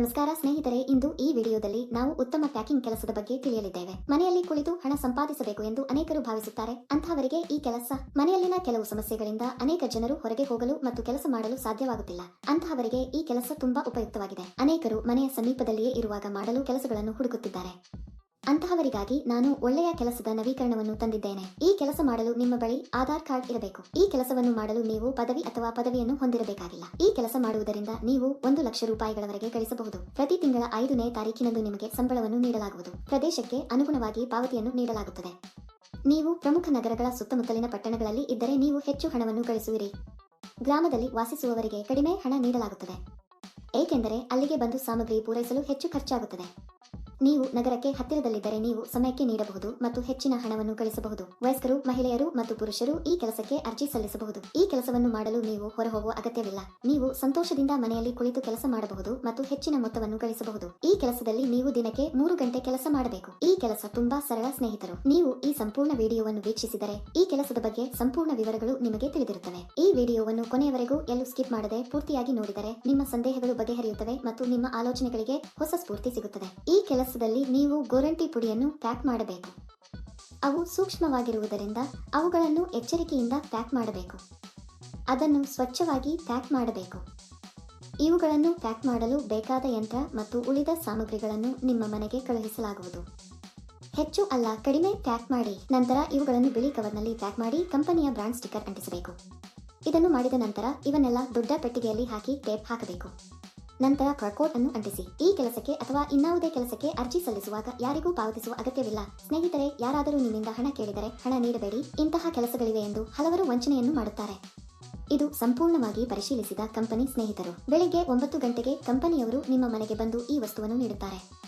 ನಮಸ್ಕಾರ ಸ್ನೇಹಿತರೆ, ಇಂದು ಈ ವಿಡಿಯೋದಲ್ಲಿ ನಾವು ಉತ್ತಮ ಪ್ಯಾಕಿಂಗ್ ಕೆಲಸದ ಬಗ್ಗೆ ತಿಳಿಯಲಿದ್ದೇವೆ. ಮನೆಯಲ್ಲಿ ಕುಳಿತು ಹಣ ಸಂಪಾದಿಸಬೇಕು ಎಂದು ಅನೇಕರು ಭಾವಿಸುತ್ತಾರೆ. ಅಂತಹವರಿಗೆ ಈ ಕೆಲಸ, ಮನೆಯಲ್ಲಿನ ಕೆಲವು ಸಮಸ್ಯೆಗಳಿಂದ ಅನೇಕ ಜನರು ಹೊರಗೆ ಹೋಗಲು ಮತ್ತು ಕೆಲಸ ಮಾಡಲು ಸಾಧ್ಯವಾಗುತ್ತಿಲ್ಲ. ಅಂತಹವರಿಗೆ ಈ ಕೆಲಸ ತುಂಬಾ ಉಪಯುಕ್ತವಾಗಿದೆ. ಅನೇಕರು ಮನೆಯ ಸಮೀಪದಲ್ಲಿಯೇ ಇರುವಾಗ ಮಾಡಲು ಕೆಲಸಗಳನ್ನು ಹುಡುಕುತ್ತಿದ್ದಾರೆ. ಅಂತಹವರಿಗಾಗಿ ನಾನು ಒಳ್ಳೆಯ ಕೆಲಸದ ನವೀಕರಣವನ್ನು ತಂದಿದ್ದೇನೆ. ಈ ಕೆಲಸ ಮಾಡಲು ನಿಮ್ಮ ಬಳಿ ಆಧಾರ್ ಕಾರ್ಡ್ ಇರಬೇಕು. ಈ ಕೆಲಸವನ್ನು ಮಾಡಲು ನೀವು ಪದವಿ ಅಥವಾ ಪದವಿಯನ್ನು ಹೊಂದಿರಬೇಕಾಗಿಲ್ಲ. ಈ ಕೆಲಸ ಮಾಡುವುದರಿಂದ ನೀವು ಒಂದು ಲಕ್ಷ ರೂಪಾಯಿಗಳವರೆಗೆ ಗಳಿಸಬಹುದು. ಪ್ರತಿ ತಿಂಗಳ ಐದನೇ ತಾರೀಕಿನಂದು ನಿಮಗೆ ಸಂಬಳವನ್ನು ನೀಡಲಾಗುವುದು. ಪ್ರದೇಶಕ್ಕೆ ಅನುಗುಣವಾಗಿ ಪಾವತಿಯನ್ನು ನೀಡಲಾಗುತ್ತದೆ. ನೀವು ಪ್ರಮುಖ ನಗರಗಳ ಸುತ್ತಮುತ್ತಲಿನ ಪಟ್ಟಣಗಳಲ್ಲಿ ಇದ್ದರೆ ನೀವು ಹೆಚ್ಚು ಹಣವನ್ನು ಗಳಿಸುವಿರಿ. ಗ್ರಾಮದಲ್ಲಿ ವಾಸಿಸುವವರಿಗೆ ಕಡಿಮೆ ಹಣ ನೀಡಲಾಗುತ್ತದೆ. ಏಕೆಂದರೆ ಅಲ್ಲಿಗೆ ಬಂದು ಸಾಮಗ್ರಿ ಪೂರೈಸಲು ಹೆಚ್ಚು ಖರ್ಚಾಗುತ್ತದೆ. ನೀವು ನಗರಕ್ಕೆ ಹತ್ತಿರದಲ್ಲಿದ್ದರೆ ನೀವು ಸಮಯಕ್ಕೆ ನೀಡಬಹುದು ಮತ್ತು ಹೆಚ್ಚಿನ ಹಣವನ್ನು ಗಳಿಸಬಹುದು. ವಯಸ್ಕರು, ಮಹಿಳೆಯರು ಮತ್ತು ಪುರುಷರು ಈ ಕೆಲಸಕ್ಕೆ ಅರ್ಜಿ ಸಲ್ಲಿಸಬಹುದು. ಈ ಕೆಲಸವನ್ನು ಮಾಡಲು ನೀವು ಹೊರಹೋಗುವ ಅಗತ್ಯವಿಲ್ಲ. ನೀವು ಸಂತೋಷದಿಂದ ಮನೆಯಲ್ಲಿ ಕುಳಿತು ಕೆಲಸ ಮಾಡಬಹುದು ಮತ್ತು ಹೆಚ್ಚಿನ ಮೊತ್ತವನ್ನು ಗಳಿಸಬಹುದು. ಈ ಕೆಲಸದಲ್ಲಿ ನೀವು ದಿನಕ್ಕೆ ಮೂರು ಗಂಟೆ ಕೆಲಸ ಮಾಡಬೇಕು. ಈ ಕೆಲಸ ತುಂಬಾ ಸರಳ, ಸ್ನೇಹಿತರು. ನೀವು ಈ ಸಂಪೂರ್ಣ ವಿಡಿಯೋವನ್ನು ವೀಕ್ಷಿಸಿದರೆ ಈ ಕೆಲಸದ ಬಗ್ಗೆ ಸಂಪೂರ್ಣ ವಿವರಗಳು ನಿಮಗೆ ತಿಳಿದಿರುತ್ತವೆ. ಈ ವಿಡಿಯೋವನ್ನು ಕೊನೆಯವರೆಗೂ ಎಲ್ಲೂ ಸ್ಕಿಪ್ ಮಾಡದೆ ಪೂರ್ತಿಯಾಗಿ ನೋಡಿದರೆ ನಿಮ್ಮ ಸಂದೇಹಗಳು ಬಗೆಹರಿಯುತ್ತವೆ ಮತ್ತು ನಿಮ್ಮ ಆಲೋಚನೆಗಳಿಗೆ ಹೊಸ ಸ್ಫೂರ್ತಿ ಸಿಗುತ್ತದೆ. ಈ ಕೆಲಸದಲ್ಲಿ ನೀವು ಗೋರಂಟಿ ಪುಡಿಯನ್ನು ಪ್ಯಾಕ್ ಮಾಡಬೇಕು. ಅವು ಸೂಕ್ಷ್ಮವಾಗಿರುವುದರಿಂದ ಅವುಗಳನ್ನು ಎಚ್ಚರಿಕೆಯಿಂದ ಪ್ಯಾಕ್ ಮಾಡಬೇಕು. ಅದನ್ನು ಸ್ವಚ್ಛವಾಗಿ ಪ್ಯಾಕ್ ಮಾಡಬೇಕು. ಇವುಗಳನ್ನು ಪ್ಯಾಕ್ ಮಾಡಲು ಬೇಕಾದ ಯಂತ್ರ ಮತ್ತು ಉಳಿದ ಸಾಮಗ್ರಿಗಳನ್ನು ನಿಮ್ಮ ಮನೆಗೆ ಕಳುಹಿಸಲಾಗುವುದು. ಹೆಚ್ಚು ಅಲ್ಲ, ಕಡಿಮೆ ಪ್ಯಾಕ್ ಮಾಡಿ. ನಂತರ ಇವುಗಳನ್ನು ಬಿಳಿ ಕವರ್ನಲ್ಲಿ ಪ್ಯಾಕ್ ಮಾಡಿ ಕಂಪನಿಯ ಬ್ರಾಂಡ್ ಸ್ಟಿಕ್ಕರ್ ಅಂಟಿಸಬೇಕು. ಇದನ್ನು ಮಾಡಿದ ನಂತರ ಇವನ್ನೆಲ್ಲ ದೊಡ್ಡ ಪೆಟ್ಟಿಗೆಯಲ್ಲಿ ಹಾಕಿ ಟೇಪ್ ಹಾಕಬೇಕು. ನಂತರ ಪ್ರಕೋಡ್ ಅನ್ನು ಅಂಟಿಸಿ. ಈ ಕೆಲಸಕ್ಕೆ ಅಥವಾ ಇನ್ನಾವುದೇ ಕೆಲಸಕ್ಕೆ ಅರ್ಜಿ ಸಲ್ಲಿಸುವಾಗ ಯಾರಿಗೂ ಪಾವತಿಸುವ ಅಗತ್ಯವಿಲ್ಲ. ಸ್ನೇಹಿತರೆ, ಯಾರಾದರೂ ನಿಮ್ಮಿಂದ ಹಣ ಕೇಳಿದರೆ ಹಣ ನೀಡಬೇಡಿ. ಇಂತಹ ಕೆಲಸಗಳಿವೆ ಎಂದು ಹಲವರು ವಂಚನೆಯನ್ನು ಮಾಡುತ್ತಾರೆ. ಇದು ಸಂಪೂರ್ಣವಾಗಿ ಪರಿಶೀಲಿಸಿದ ಕಂಪನಿ ಸ್ನೇಹಿತರು. ಬೆಳಿಗ್ಗೆ ಒಂಬತ್ತು ಗಂಟೆಗೆ ಕಂಪನಿಯವರು ನಿಮ್ಮ ಮನೆಗೆ ಬಂದು ಈ ವಸ್ತುವನ್ನು ನೀಡುತ್ತಾರೆ.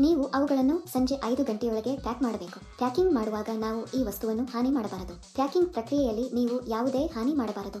ನೀವು ಅವುಗಳನ್ನು ಸಂಜೆ ಐದು ಗಂಟೆಯೊಳಗೆ ಪ್ಯಾಕ್ ಮಾಡಬೇಕು. ಪ್ಯಾಕಿಂಗ್ ಮಾಡುವಾಗ ನಾವು ಈ ವಸ್ತುವನ್ನು ಹಾನಿ ಮಾಡಬಾರದು. ಪ್ಯಾಕಿಂಗ್ ಪ್ರಕ್ರಿಯೆಯಲ್ಲಿ ನೀವು ಯಾವುದೇ ಹಾನಿ ಮಾಡಬಾರದು.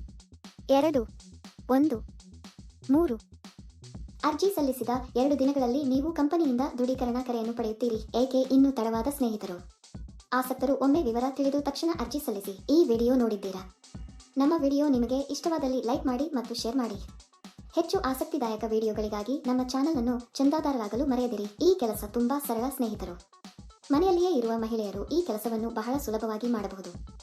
ಎರಡು, ಒಂದು, ಮೂರು. ಅರ್ಜಿ ಸಲ್ಲಿಸಿದ ಎರಡು ದಿನಗಳಲ್ಲಿ ನೀವು ಕಂಪನಿಯಿಂದ ದೃಢೀಕರಣ ಕರೆಯನ್ನು ಪಡೆಯುತ್ತೀರಿ, ಏಕೆ ಇನ್ನೂ ತಡವಾದ ಸ್ನೇಹಿತರು? ಆಸಕ್ತರು ಒಮ್ಮೆ ವಿವರ ತಿಳಿದು ತಕ್ಷಣ ಅರ್ಜಿ ಸಲ್ಲಿಸಿ. ಈ ವಿಡಿಯೋ ನೋಡಿದ್ದೀರಾ? ನಮ್ಮ ವಿಡಿಯೋ ನಿಮಗೆ ಇಷ್ಟವಾದಲ್ಲಿ ಲೈಕ್ ಮಾಡಿ ಮತ್ತು ಶೇರ್ ಮಾಡಿ. ಹೆಚ್ಚು ಆಸಕ್ತಿದಾಯಕ ವಿಡಿಯೋಗಳಿಗಾಗಿ ನಮ್ಮ ಚಾನಲ್ ಅನ್ನು ಚಂದಾದಾರರಾಗಲು ಮರೆಯದಿರಿ. ಈ ಕೆಲಸ ತುಂಬಾ ಸರಳ ಸ್ನೇಹಿತರು. ಮನೆಯಲ್ಲಿಯೇ ಇರುವ ಮಹಿಳೆಯರು ಈ ಕೆಲಸವನ್ನು ಬಹಳ ಸುಲಭವಾಗಿ ಮಾಡಬಹುದು.